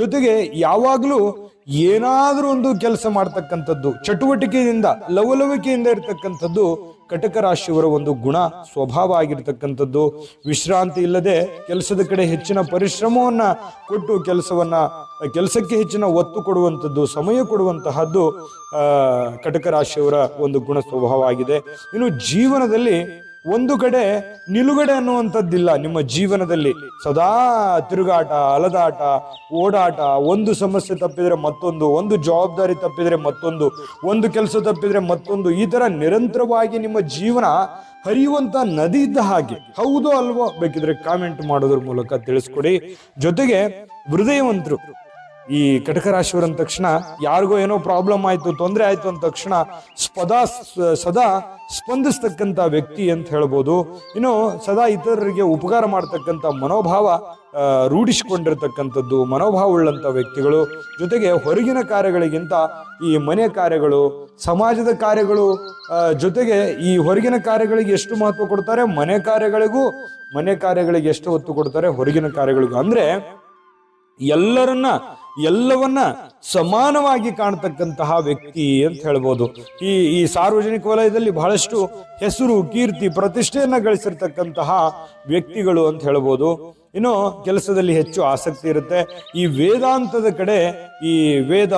ಜೊತೆಗೆ ಯಾವಾಗಲೂ ಏನಾದರೂ ಒಂದು ಕೆಲಸ ಮಾಡ್ತಕ್ಕಂಥದ್ದು, ಚಟುವಟಿಕೆಯಿಂದ, ಲವಲವಿಕೆಯಿಂದ ಇರತಕ್ಕಂಥದ್ದು ಕಟಕ ರಾಶಿಯವರ ಒಂದು ಗುಣ, ಸ್ವಭಾವ ಆಗಿರ್ತಕ್ಕಂಥದ್ದು. ವಿಶ್ರಾಂತಿ ಇಲ್ಲದೆ ಕೆಲಸದ ಕಡೆ ಹೆಚ್ಚಿನ ಪರಿಶ್ರಮವನ್ನ ಕೊಟ್ಟು ಕೆಲಸವನ್ನ, ಕೆಲಸಕ್ಕೆ ಹೆಚ್ಚಿನ ಒತ್ತು ಕೊಡುವಂಥದ್ದು, ಸಮಯ ಕೊಡುವಂತಹದ್ದು ಕಟಕ ರಾಶಿಯವರ ಒಂದು ಗುಣ, ಸ್ವಭಾವ ಆಗಿದೆ. ಇನ್ನು ಜೀವನದಲ್ಲಿ ಒಂದು ಕಡೆ ನಿಲುಗಡೆ ಅನ್ನುವಂಥದ್ದಿಲ್ಲ ನಿಮ್ಮ ಜೀವನದಲ್ಲಿ. ಸದಾ ತಿರುಗಾಟ, ಅಲದಾಟ, ಓಡಾಟ, ಒಂದು ಸಮಸ್ಯೆ ತಪ್ಪಿದರೆ ಮತ್ತೊಂದು, ಒಂದು ಜವಾಬ್ದಾರಿ ತಪ್ಪಿದರೆ ಮತ್ತೊಂದು, ಒಂದು ಕೆಲಸ ತಪ್ಪಿದರೆ ಮತ್ತೊಂದು, ಈ ಥರ ನಿರಂತರವಾಗಿ ನಿಮ್ಮ ಜೀವನ ಹರಿಯುವಂತ ನದಿ ಇದ್ದ ಹಾಗೆ. ಹೌದೋ ಅಲ್ವೋ ಬೇಕಿದ್ರೆ ಕಾಮೆಂಟ್ ಮಾಡೋದ್ರ ಮೂಲಕ ತಿಳಿಸ್ಕೊಡಿ. ಜೊತೆಗೆ ಹೃದಯವಂತರು ಈ ಕಟಕ ಅಂದ ತಕ್ಷಣ ಯಾರಿಗೋ ಏನೋ ಪ್ರಾಬ್ಲಮ್ ಆಯ್ತು, ತೊಂದರೆ ಆಯ್ತು ಅಂದ ತಕ್ಷಣ ಸ್ಪದಾ ಸದಾ ಸ್ಪಂದಿಸ್ತಕ್ಕಂಥ ವ್ಯಕ್ತಿ ಅಂತ ಹೇಳ್ಬೋದು. ಇನ್ನು ಸದಾ ಇತರರಿಗೆ ಉಪಕಾರ ಮಾಡ್ತಕ್ಕಂಥ ಮನೋಭಾವ ರೂಢಿಸಿಕೊಂಡಿರ್ತಕ್ಕಂಥದ್ದು, ಮನೋಭಾವ ಉಳ್ಳಂತ ವ್ಯಕ್ತಿಗಳು. ಜೊತೆಗೆ ಹೊರಗಿನ ಕಾರ್ಯಗಳಿಗಿಂತ ಈ ಮನೆ ಕಾರ್ಯಗಳು, ಸಮಾಜದ ಕಾರ್ಯಗಳು ಜೊತೆಗೆ ಈ ಹೊರಗಿನ ಕಾರ್ಯಗಳಿಗೆ ಎಷ್ಟು ಮಹತ್ವ ಕೊಡ್ತಾರೆ? ಮನೆ ಕಾರ್ಯಗಳಿಗೂ, ಮನೆ ಕಾರ್ಯಗಳಿಗೆ ಎಷ್ಟು ಒತ್ತು ಕೊಡ್ತಾರೆ? ಹೊರಗಿನ ಕಾರ್ಯಗಳಿಗೂ. ಅಂದ್ರೆ ಎಲ್ಲರನ್ನ ಎಲ್ಲವನ್ನ ಸಮಾನವಾಗಿ ಕಾಣ್ತಕ್ಕಂತಹ ವ್ಯಕ್ತಿ ಅಂತ ಹೇಳ್ಬೋದು. ಈ ಈ ಸಾರ್ವಜನಿಕ ವಲಯದಲ್ಲಿ ಬಹಳಷ್ಟು ಹೆಸರು, ಕೀರ್ತಿ, ಪ್ರತಿಷ್ಠೆಯನ್ನ ಗಳಿಸಿರ್ತಕ್ಕಂತಹ ವ್ಯಕ್ತಿಗಳು ಅಂತ ಹೇಳ್ಬೋದು. ಇನ್ನು ಕೆಲಸದಲ್ಲಿ ಹೆಚ್ಚು ಆಸಕ್ತಿ ಇರುತ್ತೆ. ಈ ವೇದಾಂತದ ಕಡೆ ಈ ವೇದ